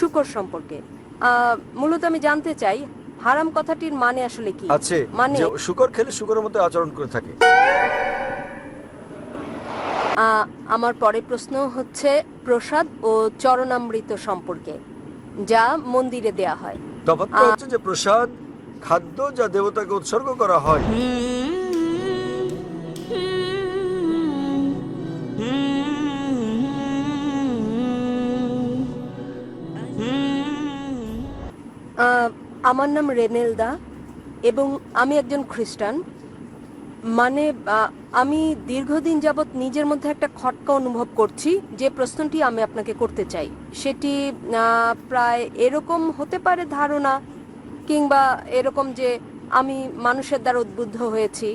শুকর সম্পর্কে। মূলত আমি জানতে চাই হারাম কথাটির মানে আসলে কি? আছে। মানে? শুকর খেলে শুকরের মতো আচরণ করে থাকে। আমার পরের প্রশ্ন হচ্ছে প্রসাদ ও চরণামৃত সম্পর্কে যা মন্দিরে দেয়া হয়। তফাৎটা হচ্ছে যে প্রসাদ খাদ্য যা দেবতাকে উৎসর্গ করা হয়। আমার নাম রেনেলদা এবং আমি একজন খ্রিস্টান। মানে আমি দীর্ঘদিন যাবৎ নিজের মধ্যে একটা খটকা অনুভব করছি যে প্রশ্নটি আমি আপনাকে করতে চাই। সেটি প্রায় এরকম হতে পারে ধারণা কিংবা এরকম যে আমি মানুষের দ্বারা উদ্বুদ্ধ হয়েছি।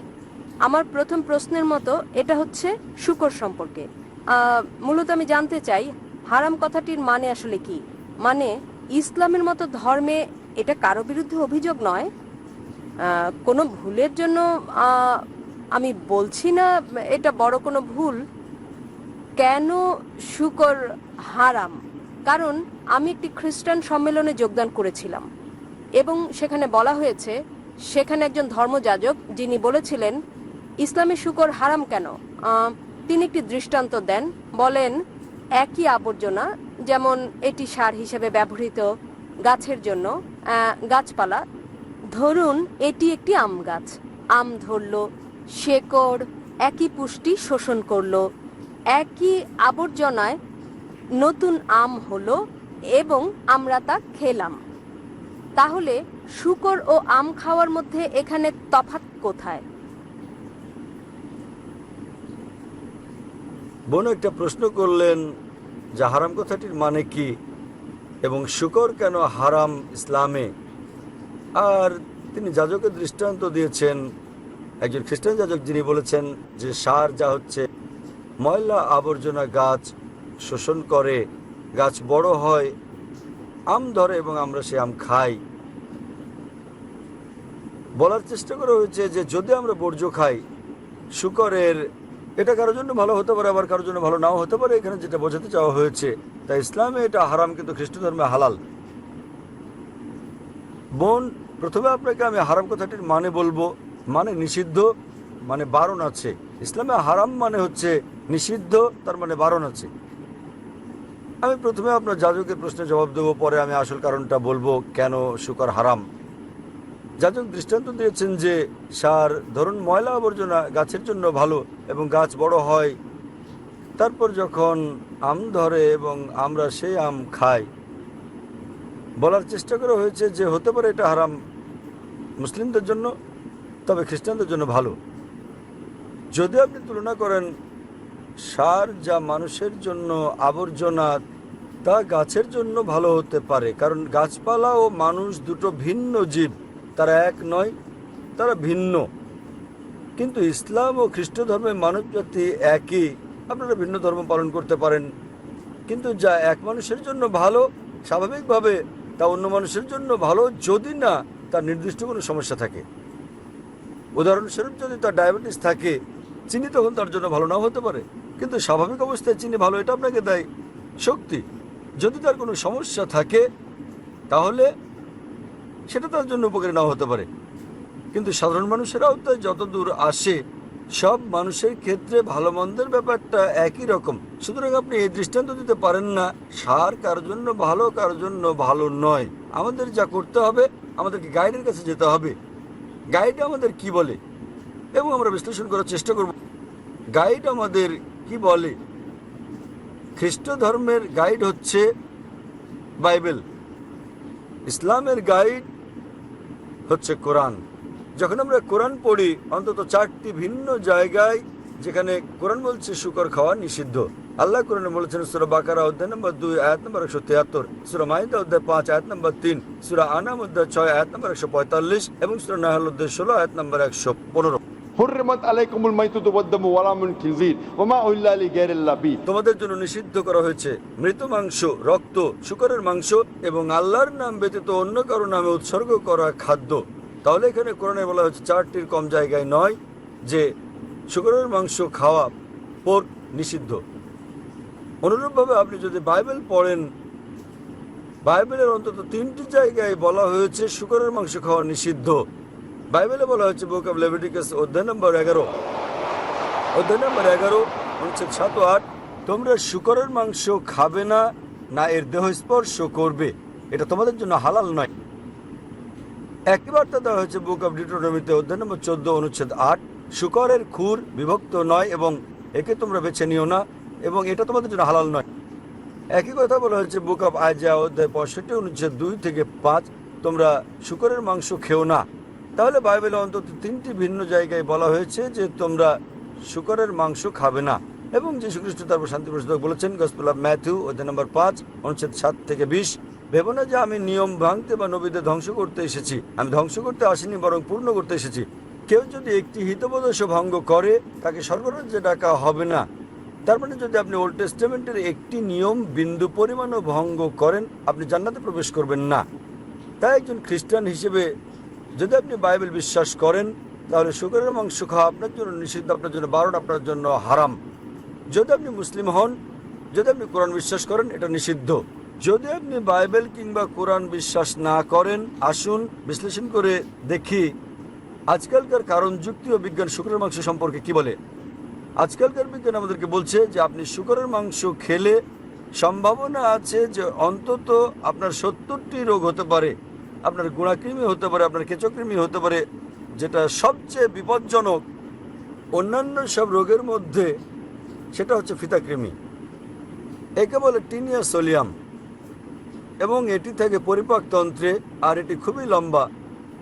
আমার প্রথম প্রশ্নের মতো এটা হচ্ছে শুকর সম্পর্কে। মূলত আমি জানতে চাই, হারাম কথাটির মানে আসলে কি? মানে ইসলামের মতো ধর্মে এটা কারও বিরুদ্ধে অভিযোগ নয়। কোনো ভুলের জন্য আমি বলছি না, এটা বড় কোনো ভুল। কেন শুকর হারাম? কারণ আমি একটি খ্রিস্টান সম্মেলনে যোগদান করেছিলাম। এবং সেখানে বলা হয়েছে, সেখানে একজন ধর্মযাজক যিনি বলেছিলেন, ইসলামে শুকর হারাম কেন? তিনি একটি দৃষ্টান্ত দেন, বলেন, একই আবর্জনা, যেমন এটি সার হিসেবে ব্যবহৃত গাছের জন্য গাছপালা। ধরুন, এটি একটি আম গাছ। আম ধরলো, শেকড়, একই পুষ্টি শোষণ করল, একই আবর্জনায় নতুন আম হলো এবং আমরা তা খেলাম। তাহলে, শুকর ও আম খাওয়ার মধ্যে এখানে তফাৎ কোথায়? বোন, একটা প্রশ্ন করলেন যে হারাম কথাটির মানে কি? এবং শুকর কেন হারাম ইসলামে? আর তিনি যাজকের দৃষ্টান্ত দিয়েছেন, একজন খ্রিস্টান যাজক যিনি বলেছেন যে সার যা হচ্ছে, ময়লা আবর্জনা গাছ শোষণ করে, গাছ বড় হয়, আম ধরে এবং আমরা সে আম খাই। বলার চেষ্টা করা হয়েছে যে যদি আমরা বর্জ্য খাই, শুকরের এটা কারোর জন্য ভালো হতে পারে, আবার কারোর জন্য ভালো নাও হতে পারে, এখানে যেটা বোঝাতে চাওয়া হয়েছে। তাই ইসলামে এটা হারাম, কিন্তু খ্রিস্ট ধর্মে হালাল। বোন, প্রথমে আপনাকে আমি হারাম কথাটির মানে বলব। মানে নিষিদ্ধ মানে বারণ আছে। ইসলামে হারাম মানে হচ্ছে নিষিদ্ধ, তার মানে বারণ আছে। আমি প্রথমে আপনার যাজকের প্রশ্নের জবাব দেবো, পরে আমি আসল কারণটা বলব, কেন শুকর হারাম? যাজক দৃষ্টান্ত দিয়েছেন যে সার, ধরুন ময়লা আবর্জনা গাছের জন্য ভালো এবং গাছ বড় হয়। তারপর যখন আম ধরে এবং আমরা সেই আম খাই। বলার চেষ্টা করা হয়েছে যে হতে পারে এটা হারাম মুসলিমদের জন্য, তবে খ্রিস্টানদের জন্য ভালো। যদি আপনি তুলনা করেন, সার যা মানুষের জন্য আবর্জনা, তা গাছের জন্য ভালো হতে পারে। কারণ গাছপালা ও মানুষ দুটো ভিন্ন জীব। তারা এক নয়, তারা ভিন্ন। কিন্তু ইসলাম ও খ্রিস্ট ধর্মের মানব জাতি একই। আপনারা ভিন্ন ধর্ম পালন করতে পারেন। কিন্তু যা এক মানুষের জন্য ভালো, স্বাভাবিকভাবে তা অন্য মানুষের জন্য ভালো যদি না তার নির্দিষ্ট কোনো সমস্যা থাকে। উদাহরণস্বরূপ যদি তার ডায়াবেটিস থাকে, চিনি তখন তার জন্য ভালো নাও হতে পারে। কিন্তু স্বাভাবিক অবস্থায় চিনি ভালো, এটা আপনাকে দেয় শক্তি। যদি তার কোনো সমস্যা থাকে, তাহলে সেটা তার জন্য উপকারী নাও হতে পারে। কিন্তু সাধারণ মানুষের আওতায় যত দূর আসে, সব মানুষের ক্ষেত্রে ভালো মন্দের ব্যাপারটা একই রকম। সুতরাং আপনি এই দৃষ্টান্ত দিতে পারেন না, সার কার জন্য ভালো, কার জন্য ভালো নয়। আমাদের যা করতে হবে, আমাদেরকে গাইডের কাছে যেতে হবে। গাইড আমাদের কি বলে? এবং আমরা বিশ্লেষণ করার চেষ্টা করব। গাইড আমাদের কি বলে? খ্রিস্ট ধর্মের গাইড হচ্ছে বাইবেল। ইসলামের গাইড হচ্ছে কোরআন। যখন আমরা কোরআন পড়ি, অন্তত চারটি ভিন্ন জায়গায় যেখানে কোরআন বলছে শুকর খাওয়া নিষিদ্ধ। আল্লাহ কোরআন বলেছেন, সুরা বাকারা অধ্যায় নম্বর দুই, আয়াত নম্বর একশো তিয়াত্তর, সুরা মাহিদা অধ্যায় পাঁচ, আয়াত নম্বর তিন, সুরা আনাম অধ্যায় ছয়, আয়াত নম্বর একশো পঁয়তাল্লিশ এবং সুরা নাহাল অধ্যায় ষোলো, আয়াত নম্বর একশো পনেরো। হুরমাত আলাইকুমুল মাইতুতু ওয়াদদামু ওয়ালামুন খিলজির ওমা উল্লা লি গায়রিল্লাহ বি তোমাদের জন্য নিষিদ্ধ করা হয়েছে মৃত মাংস, রক্ত, শুকরের মাংস এবং আল্লাহর নাম ব্যতীত অন্য কারও নামে উৎসর্গ করা খাদ্য। তাহলে এখানে কোরআনে বলা হয়েছে চারটির কম জায়গায় নয় যে শুকরের মাংস খাওয়া পোর্ক নিষিদ্ধ। অনুরূপভাবে আপনি যদি বাইবেল পড়েন, বাইবেলের অন্তত তিনটি জায়গায় বলা হয়েছে শুকরের মাংস খাওয়া নিষিদ্ধ। বাইবেলে বলা হয়েছে, বুক অব লেভিটিকাস, অধ্যায় নম্বর এগারো। অধ্যায় নম্বর এগারো, অনুচ্ছেদ সাত আট, তোমরা শুকরের মাংস খাবে না না এর দেহ স্পর্শ করবে। এটা তোমাদের জন্য হালাল নয়। একই বার্তা দেওয়া হয়েছে, বুক অব ডিটোনমিতে অধ্যায় নম্বর চোদ্দ, অনুচ্ছেদ আট, শুকরের খুর বিভক্ত নয় এবং একে তোমরা বেছে নিও না, এবং এটা তোমাদের জন্য হালাল নয়। একই কথা বলা হয়েছে, বুক অব আয়জা অধ্যায় পঁয়ষট্টি, অনুচ্ছেদ দুই থেকে পাঁচ, তোমরা শুকরের মাংস খেও না তাহলে বাইবেলে অন্তত তিনটি ভিন্ন জায়গায় বলা হয়েছে যে তোমরা শুকরের মাংস খাবে না। এবং যীশু খ্রিস্ট তারপর শান্তি প্রসাদক বলেছেন গসপেল অফ ম্যাথিউ অধ্যায় নম্বর পাঁচ, অনুচ্ছেদ সাত থেকে বিশ। ভেবো না যে আমি নিয়ম ভাঙতে বা নবীদের ধ্বংস করতে এসেছি। আমি ধ্বংস করতে আসিনি, বরং পূর্ণ করতে এসেছি। কেউ যদি একটি হিতবোধস্য ভঙ্গ করে, তাকে সর্বরাজ্যে ডাকা হবে না। তার মানে যদি আপনি ওল্ড টেস্টামেন্টের একটি নিয়ম বিন্দু পরিমাণও ভঙ্গ করেন, আপনি জান্নাতে প্রবেশ করবেন না। তাই একজন খ্রিস্টান হিসেবে যদি আপনি বাইবেল বিশ্বাস করেন, তাহলে শুকরের মাংস খাওয়া আপনার জন্য নিষিদ্ধ, আপনার জন্য বারণ, আপনার জন্য হারাম। যদি আপনি মুসলিম হন, যদি আপনি কোরআন বিশ্বাস করেন, এটা নিষিদ্ধ। যদি আপনি বাইবেল কিংবা কোরআন বিশ্বাস না করেন, আসুন, বিশ্লেষণ করে দেখি, আজকালকার কারণ যুক্তি ও বিজ্ঞান শুকরের মাংস সম্পর্কে কি বলে? আজকালকার বিজ্ঞান আমাদেরকে বলছে যে আপনি শুকরের মাংস খেলে সম্ভাবনা আছে যে অন্তত আপনার সত্তরটি রোগ হতে পারে। আপনার গুণাকৃমি হতে পারে, আপনার কেঁচোকৃমি হতে পারে, যেটা সবচেয়ে বিপজ্জনক অন্যান্য সব রোগের মধ্যে সেটা হচ্ছে ফিতাকৃমি একে বলে টিনিয়া সোলিয়াম। এবং এটি থাকে পরিপাকতন্ত্রে আর এটি খুবই লম্বা।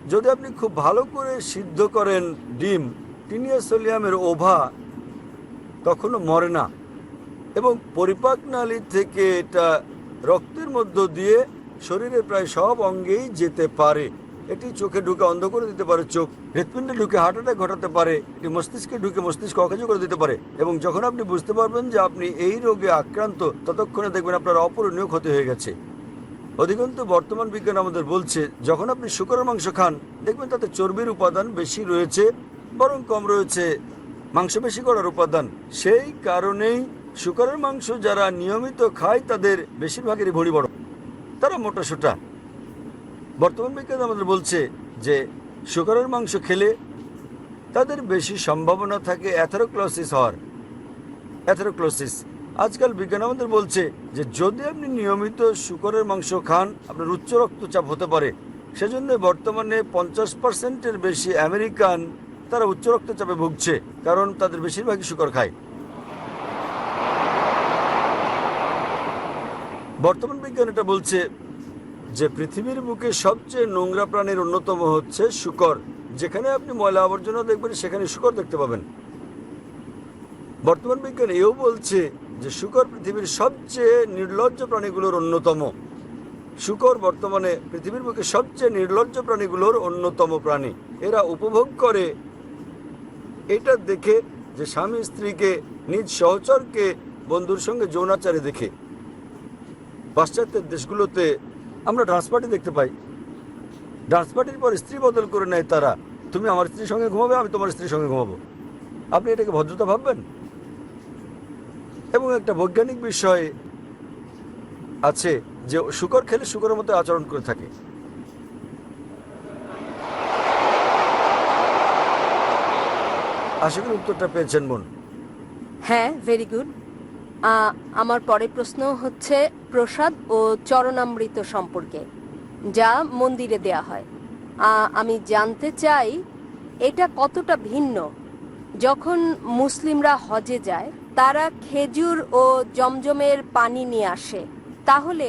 যদি আপনি খুব ভালো করে সিদ্ধ করেন ডিম, টিনিয়া সোলিয়ামের ওভা, তখনও মরে না। এবং পরিপাক নালী থেকে এটা রক্তের মধ্য দিয়ে শরীরের প্রায় সব অঙ্গেই যেতে পারে। এটি চোখে ঢুকে অন্ধ করে দিতে পারে, চোখ হৃৎপিণ্ডে ঢুকে হার্ট অ্যাটাক ঘটাতে পারে, এটি মস্তিষ্কে ঢুকে মস্তিষ্ক অকেজ করে দিতে পারে এবং যখন আপনি বুঝতে পারবেন যে আপনি এই রোগে আক্রান্ত, ততক্ষণে দেখবেন আপনার অপূরণীয় ক্ষতি হয়ে গেছে। অধিকন্তু বর্তমান বিজ্ঞান আমাদের বলছে, যখন আপনি শুকরের মাংস খান, দেখবেন তাতে চর্বির উপাদান বেশি রয়েছে, বরং কম রয়েছে। মাংস বেশি করার উপাদান, সেই কারণেই শুকরের মাংস যারা নিয়মিত খায়, তাদের বেশিরভাগেরই ভড়ি বড়। তারা মোটা সোটা। বর্তমান বিজ্ঞান আমাদের বলছে যে শুকরের মাংস খেলে তাদের বেশি সম্ভাবনা থাকে অ্যাথেরোক্লোসিস হওয়ার। অ্যাথেরোক্লোসিস। আজকাল বিজ্ঞান আমাদের বলছে যে, যদি আপনি নিয়মিত শুকরের মাংস খান, আপনার উচ্চ রক্তচাপ হতে পারে। সেজন্য বর্তমানে পঞ্চাশ পার্সেন্টের বেশি আমেরিকান তারা উচ্চ রক্তচাপে ভুগছে, কারণ তাদের বেশিরভাগই শুকর খায়। বর্তমান বিজ্ঞান এটা বলছে যে পৃথিবীর বুকে সবচেয়ে নোংরা প্রাণীর অন্যতম হচ্ছে শুকর। যেখানে আপনি ময়লা আবর্জনা দেখবেন, সেখানে শুকর দেখতে পাবেন। বর্তমান বিজ্ঞান এও বলছে যে শুকর পৃথিবীর সবচেয়ে নির্লজ্জ প্রাণীগুলোর অন্যতম। শুকর বর্তমানে পৃথিবীর বুকে সবচেয়ে নির্লজ্জ প্রাণীগুলোর অন্যতম প্রাণী। এরা উপভোগ করে। এটা দেখে যে স্বামী স্ত্রীকে, নিজ সহচরকে, বন্ধুর সঙ্গে যৌনাচারে দেখে। পাশ্চাত্যের দেশগুলোতে আমরা ডান্স পার্টি দেখতে পাই। ডান্স পার্টির পর স্ত্রী বদল করে নেয় তারা। তুমি আমার স্ত্রীর সঙ্গে ঘুমাবে, আমি তোমার স্ত্রীর সঙ্গে ঘুমাবো। আপনি এটাকে ভদ্রতা ভাববেন? এবং একটা বৈজ্ঞানিক বিষয় আছে যে শুকর খেলে শুকরের মতো আচরণ করে থাকে। আশা করি উত্তরটা পেয়েছেন বোন হ্যাঁ ভেরি গুড আমার পরের প্রশ্ন হচ্ছে প্রসাদ ও চরণামৃত সম্পর্কে, যা মন্দিরে দেয়া হয়। আমি জানতে চাই, এটা কতটা ভিন্ন? যখন মুসলিমরা হজে যায়, তারা খেজুর ও জমজমের পানি নিয়ে আসে। তাহলে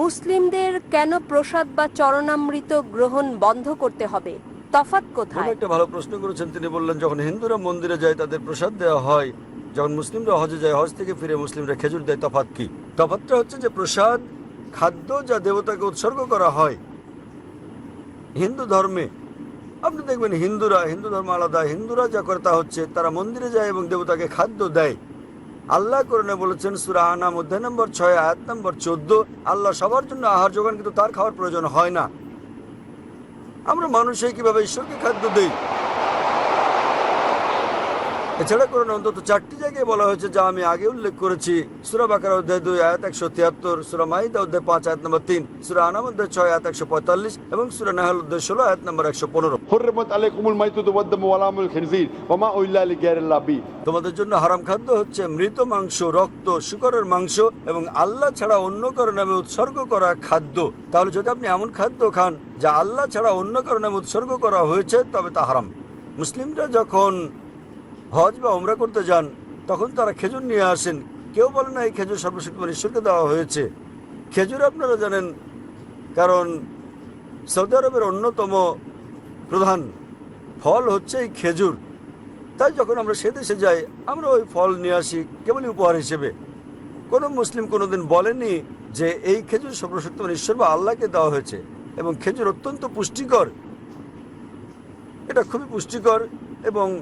মুসলিমদের কেন প্রসাদ বা চরণামৃত গ্রহণ বন্ধ করতে হবে? তফাৎ কোথায়? একটা ভালো প্রশ্ন করেছেন তিনি বললেন, যখন হিন্দুরা মন্দিরে যায়, তাদের প্রসাদ দেওয়া হয়। যখন মুসলিমরা হজে যায়, হজ থেকে ফিরে মুসলিমরা খেজুর দেয়, তফাৎ কি? তফাতটা হচ্ছে যে প্রসাদ, খাদ্য যা দেবতাকে উৎসর্গ করা হয় হিন্দু ধর্মে। আপনি দেখবেন হিন্দুরা, হিন্দু ধর্ম আলাদা, হিন্দুরা যা করে তা হচ্ছে তারা মন্দিরে যায় এবং দেবতাকে খাদ্য দেয়। আল্লাহ করণে বলেছেন, সুরা আনাম অধ্যায় নম্বর ছয়, আয়াত নম্বর চোদ্দ, আল্লাহ সবার জন্য আহার যোগান, কিন্তু তার খাওয়ার প্রয়োজন হয় না। আমরা মানুষে কীভাবে ঈশ্বরকে খাদ্য দেই? এছাড়া কোরআন অন্তত চারটি জায়গায় বলা হয়েছে যা আমি আগে উল্লেখ করেছি। সুরা বাকার অধ্যায় দুই আয়াত একশো তিয়াত্তর সুরা মাহিদা অধ্যায় পাঁচ আয়াত নম্বর তিন সুরা আনাম অধ্যায় ছয় আয়াত একশো পঁয়তাল্লিশ এবং সুরা নাহাল অধ্যায় ষোলো আয়াত নম্বর একশো পনেরো। হরমত আলে কুমুল মাইতু ওয়াদ্দাম ওয়ালামুল খিনজির ওমা উল্লা আলী গ্যারেল্লাবি তোমাদের জন্য হারাম খাদ্য হচ্ছে মৃত মাংস রক্ত শুকরের মাংস এবং আল্লাহ ছাড়া অন্য কারও নামে উৎসর্গ করা খাদ্য। তাহলে যদি আপনি এমন খাদ্য খান যা আল্লাহ ছাড়া অন্য কারও নামে উৎসর্গ করা হয়েছে তবে তা হারাম। মুসলিমরা যখন হজ বা উমরা করতে যান, তখন তারা খেজুর নিয়ে আসেন। কেউ বলে না, এই খেজুর সর্বশক্তিমান ঈশ্বরকে দেওয়া হয়েছে। খেজুর আপনারা জানেন, কারণ সৌদি আরবের অন্যতম প্রধান ফল হচ্ছে এই খেজুর। তাই যখন আমরা সে দেশে যাই, আমরা ওই ফল নিয়ে আসি কেবলই উপহার হিসেবে। কোনো মুসলিম কোনোদিন বলেনি যে এই খেজুর সর্বশক্তিমান ঈশ্বর বা আল্লাহকে দেওয়া হয়েছে এবং খেজুর অত্যন্ত পুষ্টিকর। এটা খুবই পুষ্টিকর এবং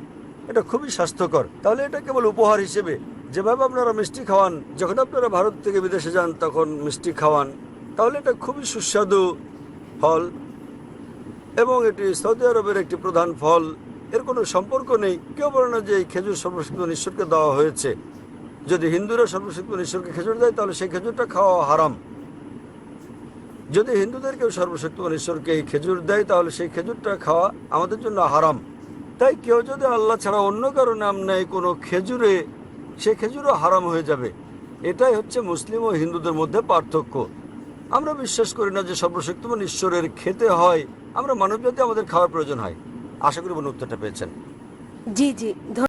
এটা খুবই স্বাস্থ্যকর। তাহলে এটা কেবল উপহার হিসেবে? যেভাবে আপনারা মিষ্টি খাওয়ান, যখন আপনারা ভারত থেকে বিদেশে যান, তখন মিষ্টি খাওয়ান, তাহলে এটা খুবই সুস্বাদু ফল এবং এটি সৌদি আরবের একটি প্রধান ফল। এর কোনো সম্পর্ক নেই। কেউ বলে না যে এই খেজুর সর্বশক্তিমান ঈশ্বরকে দেওয়া হয়েছে। যদি হিন্দুরা সর্বশক্তিমান ঈশ্বরকে খেজুর দেয়, তাহলে সেই খেজুরটা খাওয়া হারাম। যদি হিন্দুদের কেউ সর্বশক্তিমান ঈশ্বরকে এই খেজুর দেয়, তাহলে সেই খেজুরটা খাওয়া আমাদের জন্য হারাম। তাই কেউ যদি আল্লাহ ছাড়া অন্য কারও নাম নেয় কোনো খেজুরে, সে খেজুরও হারাম হয়ে যাবে। এটাই হচ্ছে মুসলিম ও হিন্দুদের মধ্যে পার্থক্য। আমরা বিশ্বাস করি না যে সর্বশক্তিমান ঈশ্বরের খেতে হয়। আমরা মানবজাতি আমাদের খাওয়ার প্রয়োজন হয়। আশা করি বোন উত্তরটা পেয়েছেন। জি জি